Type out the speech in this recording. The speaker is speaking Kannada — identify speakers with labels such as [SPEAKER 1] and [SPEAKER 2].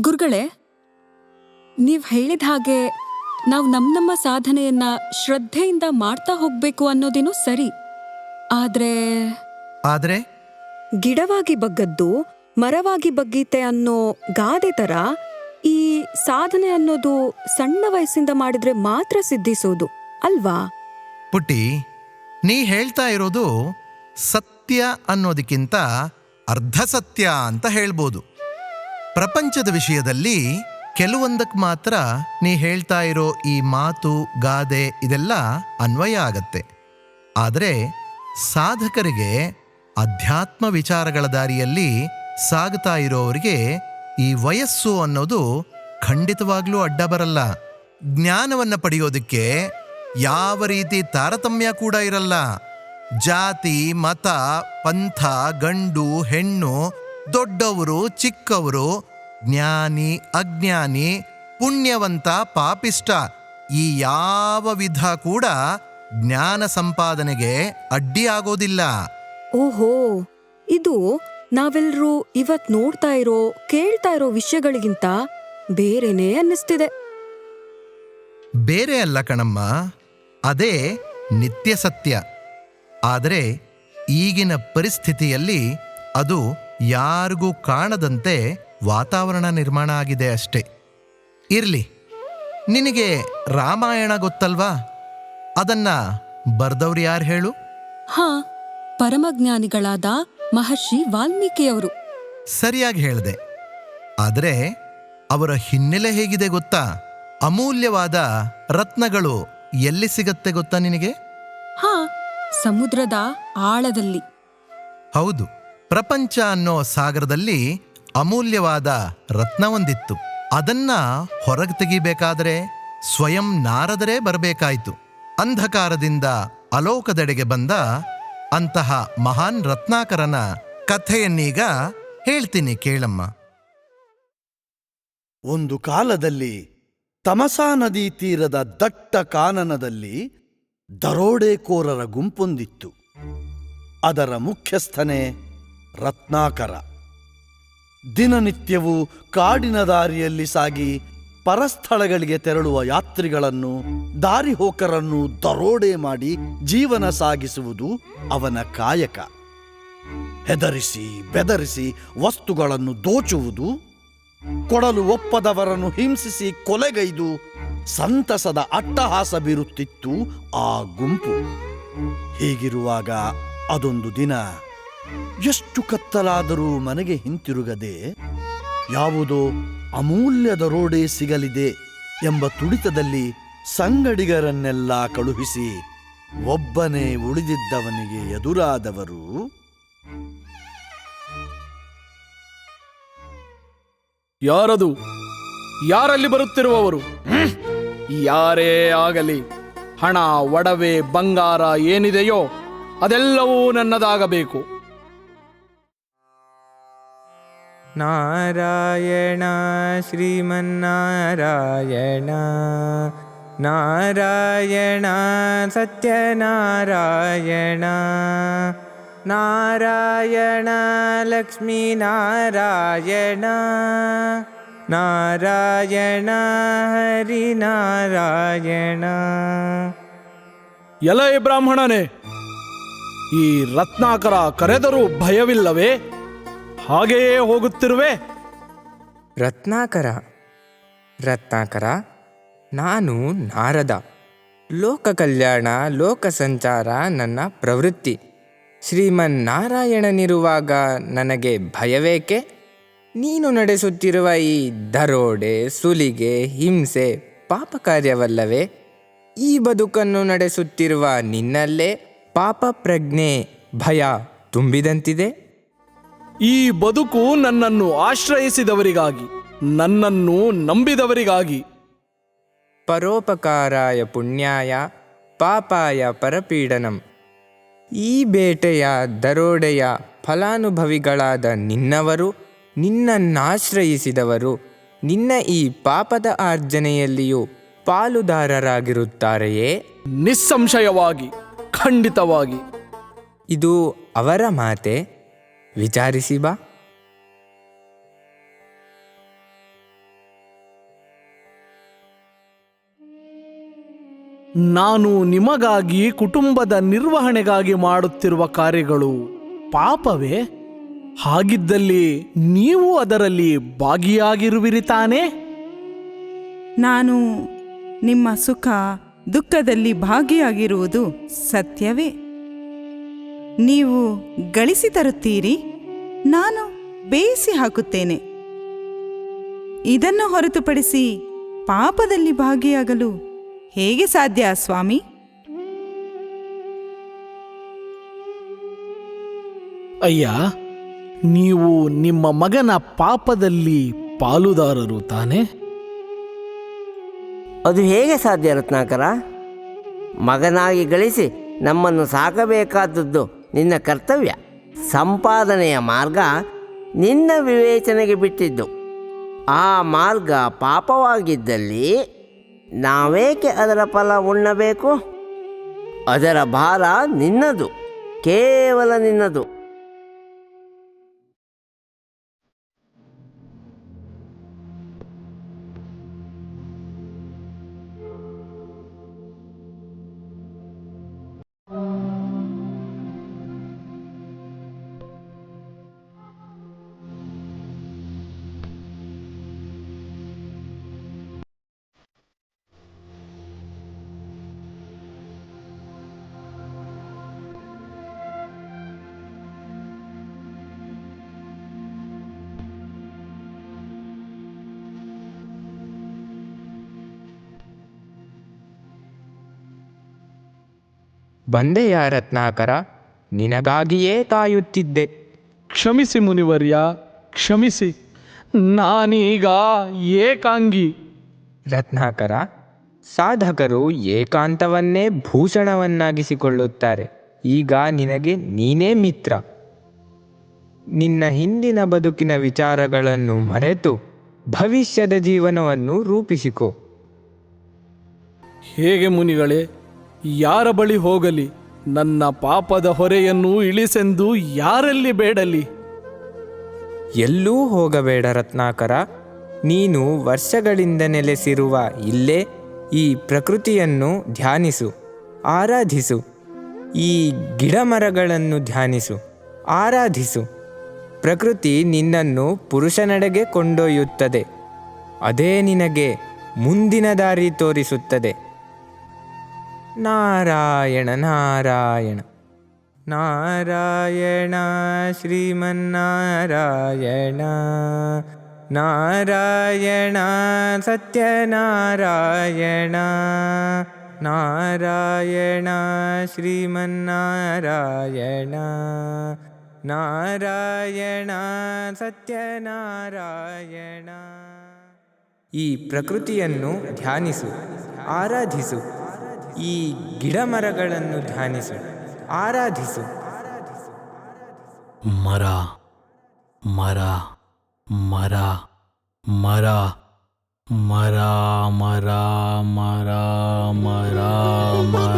[SPEAKER 1] ಗುರುಗಳೇ ನೀವು ಹೇಳಿದ ಹಾಗೆ ನಾವು ನಮ್ಮ ನಮ್ಮ ಸಾಧನೆಯನ್ನ ಶ್ರದ್ಧೆಯಿಂದ ಮಾಡ್ತಾ ಹೋಗ್ಬೇಕು ಅನ್ನೋದೇನು ಸರಿ. ಆದ್ರೆ
[SPEAKER 2] ಆದ್ರೆ?
[SPEAKER 3] ಗಿಡವಾಗಿ ಬಗ್ಗದ್ದು ಮರವಾಗಿ ಬಗ್ಗೀತೆ ಅನ್ನೋ ಗಾದೆ ತರ ಈ ಸಾಧನೆ ಅನ್ನೋದು ಸಣ್ಣ ವಯಸ್ಸಿಂದ ಮಾಡಿದ್ರೆ ಮಾತ್ರ ಸಿದ್ಧಿಸೋದು ಅಲ್ವಾ?
[SPEAKER 2] ಪುಟ್ಟಿ ನೀ ಹೇಳ್ತಾ ಇರೋದು ಸತ್ಯ ಅನ್ನೋದಕ್ಕಿಂತ ಅರ್ಧ ಸತ್ಯ ಅಂತ ಹೇಳ್ಬೋದು. ಪ್ರಪಂಚದ ವಿಷಯದಲ್ಲಿ ಕೆಲವೊಂದಕ್ಕೆ ಮಾತ್ರ ನೀ ಹೇಳ್ತಾ ಇರೋ ಈ ಮಾತು, ಗಾದೆ ಇದೆಲ್ಲ ಅನ್ವಯ ಆಗತ್ತೆ. ಆದರೆ ಸಾಧಕರಿಗೆ ಅಧ್ಯಾತ್ಮ ವಿಚಾರಗಳ ದಾರಿಯಲ್ಲಿ ಸಾಗ್ತಾ ಇರೋವರಿಗೆ ಈ ವಯಸ್ಸು ಅನ್ನೋದು ಖಂಡಿತವಾಗ್ಲೂ ಅಡ್ಡ ಬರಲ್ಲ. ಜ್ಞಾನವನ್ನು ಪಡೆಯೋದಕ್ಕೆ ಯಾವ ರೀತಿ ತಾರತಮ್ಯ ಕೂಡ ಇರಲ್ಲ. ಜಾತಿ, ಮತ, ಪಂಥ, ಗಂಡು, ಹೆಣ್ಣು ದೊಡ್ಡವರು ಚಿಕ್ಕವರು ಜ್ಞಾನಿ ಅಜ್ಞಾನಿ ಪುಣ್ಯವಂತ ಪಾಪಿಷ್ಟ ಈ ಯಾವ ವಿಧ ಕೂಡ ಜ್ಞಾನ ಸಂಪಾದನೆಗೆ ಅಡ್ಡಿಯಾಗೋದಿಲ್ಲ
[SPEAKER 3] ಓಹೋ ಇದು ನಾವೆಲ್ಲರೂ ಇವತ್ ನೋಡ್ತಾ ಇರೋ ಕೇಳ್ತಾ ಇರೋ ವಿಷಯಗಳಿಗಿಂತ ಬೇರೆನೇ ಅನ್ನಿಸ್ತಿದೆ.
[SPEAKER 2] ಬೇರೆ ಅಲ್ಲ ಕಣಮ್ಮ ಅದೇ ನಿತ್ಯ ಸತ್ಯ. ಆದರೆ ಈಗಿನ ಪರಿಸ್ಥಿತಿಯಲ್ಲಿ ಅದು ಯಾರಿಗೂ ಕಾಣದಂತೆ ವಾತಾವರಣ ನಿರ್ಮಾಣ ಆಗಿದೆ ಅಷ್ಟೇ. ಇರ್ಲಿ ನಿನಗೆ ರಾಮಾಯಣ ಗೊತ್ತಲ್ವಾ? ಅದನ್ನ ಬರ್ದವ್ರು ಯಾರು ಹೇಳು?
[SPEAKER 1] ಹಾ ಪರಮಜ್ಞಾನಿಗಳಾದ ಮಹರ್ಷಿ ವಾಲ್ಮೀಕಿಯವರು.
[SPEAKER 2] ಸರಿಯಾಗಿ ಹೇಳಿದೆ. ಆದರೆ ಅವರ ಹಿನ್ನೆಲೆ ಹೇಗಿದೆ ಗೊತ್ತಾ? ಅಮೂಲ್ಯವಾದ ರತ್ನಗಳು ಎಲ್ಲಿ ಸಿಗತ್ತೆ ಗೊತ್ತಾ ನಿನಗೆ?
[SPEAKER 1] ಹಾ ಸಮುದ್ರದ ಆಳದಲ್ಲಿ.
[SPEAKER 2] ಹೌದು. ಪ್ರಪಂಚ ಅನ್ನೋ ಸಾಗರದಲ್ಲಿ ಅಮೂಲ್ಯವಾದ ರತ್ನವೊಂದಿತ್ತು ಅದನ್ನ ಹೊರಗೆ ತೆಗಿಬೇಕಾದರೆ ಸ್ವಯಂ ನಾರದರೇ ಬರಬೇಕಾಯಿತು. ಅಂಧಕಾರದಿಂದ ಅಲೋಕದೆಡೆಗೆ ಬಂದ ಅಂತಹ ಮಹಾನ್ ರತ್ನಾಕರನ ಕಥೆಯನ್ನೀಗ ಹೇಳ್ತೀನಿ ಕೇಳಮ್ಮ.
[SPEAKER 4] ಒಂದು ಕಾಲದಲ್ಲಿ ತಮಸಾ ನದಿ ತೀರದ ದಟ್ಟ ಕಾನನದಲ್ಲಿ ದರೋಡೆಕೋರರ ಗುಂಪೊಂದಿತ್ತು. ಅದರ ಮುಖ್ಯಸ್ಥನೇ ರತ್ನಾಕರ. ದಿನನಿತ್ಯವೂ ಕಾಡಿನ ದಾರಿಯಲ್ಲಿ ಸಾಗಿ ಪರಸ್ಥಳಗಳಿಗೆ ತೆರಳುವ ಯಾತ್ರಿಗಳನ್ನು, ದಾರಿಹೋಕರನ್ನು ದರೋಡೆ ಮಾಡಿ ಜೀವನ ಸಾಗಿಸುವುದು ಅವನ ಕಾಯಕ. ಹೆದರಿಸಿ, ಬೆದರಿಸಿ ವಸ್ತುಗಳನ್ನು ದೋಚುವುದು, ಕೊಡಲು ಒಪ್ಪದವರನ್ನು ಹಿಂಸಿಸಿ ಕೊಲೆಗೈದು ಸಂತಸದ ಅಟ್ಟಹಾಸ ಬೀರುತ್ತಿತ್ತು ಆ ಗುಂಪು. ಹೀಗಿರುವಾಗ ಅದೊಂದು ದಿನ ಎಷ್ಟು ಕತ್ತಲಾದರೂ ಮನೆಗೆ ಹಿಂತಿರುಗದೆ ಯಾವುದೋ ಅಮೂಲ್ಯದ ರೋಡೆ ಸಿಗಲಿದೆ ಎಂಬ ತುಡಿತದಲ್ಲಿ ಸಂಗಡಿಗರನ್ನೆಲ್ಲ ಕಳುಹಿಸಿ ಒಬ್ಬನೇ ಉಳಿದಿದ್ದವನಿಗೆ ಎದುರಾದವರು
[SPEAKER 5] ಯಾರದು ಯಾರಲ್ಲಿ ಬರುತ್ತಿರುವವರು? ಯಾರೇ ಆಗಲಿ, ಹಣ, ಒಡವೆ, ಬಂಗಾರ ಏನಿದೆಯೋ ಅದೆಲ್ಲವೂ ನನ್ನದಾಗಬೇಕು
[SPEAKER 6] ನಾರಾಯಣ ಶ್ರೀಮನ್ನಾರಾಯಣ. ನಾರಾಯಣ ಸತ್ಯನಾರಾಯಣ. ನಾರಾಯಣ ಲಕ್ಷ್ಮೀನಾರಾಯಣ. ನಾರಾಯಣ ಹರಿನಾರಾಯಣ.
[SPEAKER 5] ಎಲೈ ಬ್ರಾಹ್ಮಣನೇ ಈ ರತ್ನಾಕರ ಕರೆದರೂ ಭಯವಿಲ್ಲವೇ? ಹಾಗೆಯೇ ಹೋಗುತ್ತಿರುವೆ.
[SPEAKER 6] ರತ್ನಾಕರ ರತ್ನಾಕರ, ನಾನು ನಾರದ. ಲೋಕ ಕಲ್ಯಾಣ, ಲೋಕ ಸಂಚಾರ, ನನ್ನ ಪ್ರವೃತ್ತಿ. ಶ್ರೀಮನ್ ನಾರಾಯಣನಿರುವಾಗ ನನಗೆ ಭಯವೇಕೆ? ನೀನು ನಡೆಸುತ್ತಿರುವ ಈ ದರೋಡೆ, ಸುಲಿಗೆ, ಹಿಂಸೆ ಪಾಪ ಕಾರ್ಯವಲ್ಲವೇ? ಈ ಬದುಕನ್ನು ನಡೆಸುತ್ತಿರುವ ನಿನ್ನಲ್ಲೇ ಪಾಪ ಪ್ರಜ್ಞೆ ಭಯ ತುಂಬಿದಂತಿದೆ.
[SPEAKER 5] ಈ ಬದುಕು ನನ್ನನ್ನು ಆಶ್ರಯಿಸಿದವರಿಗಾಗಿ ನನ್ನನ್ನು ನಂಬಿದವರಿಗಾಗಿ.
[SPEAKER 6] ಪರೋಪಕಾರಾಯ ಪುಣ್ಯಾಯ ಪಾಪಾಯ ಪರಪೀಡನಂ. ಈ ಬೇಟೆಯ ದರೋಡೆಯ ಫಲಾನುಭವಿಗಳಾದ ನಿನ್ನವರು ನಿನ್ನನ್ನಾಶ್ರಯಿಸಿದವರು ನಿನ್ನ ಈ ಪಾಪದ ಆರ್ಜನೆಯಲ್ಲಿಯೂ ಪಾಲುದಾರರಾಗಿರುತ್ತಾರೆಯೇ?
[SPEAKER 5] ನಿಸ್ಸಂಶಯವಾಗಿ ಖಂಡಿತವಾಗಿ.
[SPEAKER 6] ಇದು ಅವರ ಮಾತೆ? ವಿಚಾರಿಸಿ ಬಾ.
[SPEAKER 5] ನಾನು ನಿಮಗಾಗಿ ಕುಟುಂಬದ ನಿರ್ವಹಣೆಗಾಗಿ ಮಾಡುತ್ತಿರುವ ಕಾರ್ಯಗಳು ಪಾಪವೇ? ಹಾಗಿದ್ದಲ್ಲಿ ನೀವು ಅದರಲ್ಲಿ ಭಾಗಿಯಾಗಿರುವಿರಿ ತಾನೇ?
[SPEAKER 7] ನಾನು ನಿಮ್ಮ ಸುಖ ದುಃಖದಲ್ಲಿ ಭಾಗಿಯಾಗಿರುವುದು ಸತ್ಯವೇ. ನೀವು ಗಳಿಸಿ ತರುತ್ತೀರಿ ನಾನು ಬೇಯಿಸಿ ಹಾಕುತ್ತೇನೆ. ಇದನ್ನು ಹೊರತುಪಡಿಸಿ ಪಾಪದಲ್ಲಿ ಭಾಗಿಯಾಗಲು ಹೇಗೆ ಸಾಧ್ಯ ಸ್ವಾಮಿ?
[SPEAKER 5] ಅಯ್ಯ ನೀವು ನಿಮ್ಮ ಮಗನ ಪಾಪದಲ್ಲಿ ಪಾಲುದಾರರು ತಾನೆ?
[SPEAKER 8] ಅದು ಹೇಗೆ ಸಾಧ್ಯ ರತ್ನಾಕರ? ಮಗನಾಗಿ ಗಳಿಸಿ ನಮ್ಮನ್ನು ಸಾಕಬೇಕಾದದ್ದು ನಿನ್ನ ಕರ್ತವ್ಯ. ಸಂಪಾದನೆಯ ಮಾರ್ಗ ನಿನ್ನ ವಿವೇಚನೆಗೆ ಬಿಟ್ಟಿದ್ದು. ಆ ಮಾರ್ಗ ಪಾಪವಾಗಿದ್ದಲ್ಲಿ ನಾವೇಕೆ ಅದರ ಫಲ ಉಣ್ಣಬೇಕು? ಅದರ ಭಾರ ನಿನ್ನದು, ಕೇವಲ ನಿನ್ನದು.
[SPEAKER 6] ಬಂದೆಯ ರತ್ನಾಕರ? ನಿನಗಾಗಿಯೇ ಕಾಯುತ್ತಿದ್ದೆ
[SPEAKER 5] ಕ್ಷಮಿಸಿ ಮುನಿವರ್ಯ ಕ್ಷಮಿಸಿ. ನಾನೀಗ ಏಕಾಂಗಿ.
[SPEAKER 6] ರತ್ನಾಕರ ಸಾಧಕರು ಏಕಾಂತವನ್ನೇ ಭೂಷಣವನ್ನಾಗಿಸಿಕೊಳ್ಳುತ್ತಾರೆ. ಈಗ ನಿನಗೆ ನೀನೇ ಮಿತ್ರ. ನಿನ್ನ ಹಿಂದಿನ ಬದುಕಿನ ವಿಚಾರಗಳನ್ನು ಮರೆತು ಭವಿಷ್ಯದ ಜೀವನವನ್ನು ರೂಪಿಸಿಕೊ.
[SPEAKER 5] ಹೇಗೆ ಮುನಿಗಳೇ ಯಾರ ಬಳಿ ಹೋಗಲಿ? ನನ್ನ ಪಾಪದ ಹೊರೆಯನ್ನು ಇಳಿಸೆಂದು ಯಾರಲ್ಲಿ ಬೇಡಲಿ?
[SPEAKER 6] ಎಲ್ಲೂ ಹೋಗಬೇಡ ರತ್ನಾಕರ. ನೀನು ವರ್ಷಗಳಿಂದ ನೆಲೆಸಿರುವ ಇಲ್ಲೇ ಈ ಪ್ರಕೃತಿಯನ್ನು ಧ್ಯಾನಿಸು, ಆರಾಧಿಸು, ಈ ಗಿಡಮರಗಳನ್ನು ಧ್ಯಾನಿಸು, ಆರಾಧಿಸು. ಪ್ರಕೃತಿ ನಿನ್ನನ್ನು ಪುರುಷನೆಡೆಗೆ ಕೊಂಡೊಯ್ಯುತ್ತದೆ, ಅದೇ ನಿನಗೆ ಮುಂದಿನ ದಾರಿ ತೋರಿಸುತ್ತದೆ. ನಾರಾಯಣ ನಾರಾಯಣ. ನಾರಾಯಣ ಶ್ರೀಮನ್ನಾರಾಯಣ. ನಾರಾಯಣ ಸತ್ಯನಾರಾಯಣ. ನಾರಾಯಣ ಶ್ರೀಮನ್ನಾರಾಯಣ. ನಾರಾಯಣ ಸತ್ಯನಾರಾಯಣ. ಈ ಪ್ರಕೃತಿಯನ್ನು ಧ್ಯಾನಿಸು ಆರಾಧಿಸು. ಈ ಗಿಡಮರಗಳನ್ನು ಧ್ಯಾನಿಸು ಆರಾಧಿಸು.
[SPEAKER 5] ಮರ ಮರ ಮರ ಮರ ಮರ ಮರ ಮರ ಮರ ಮರ.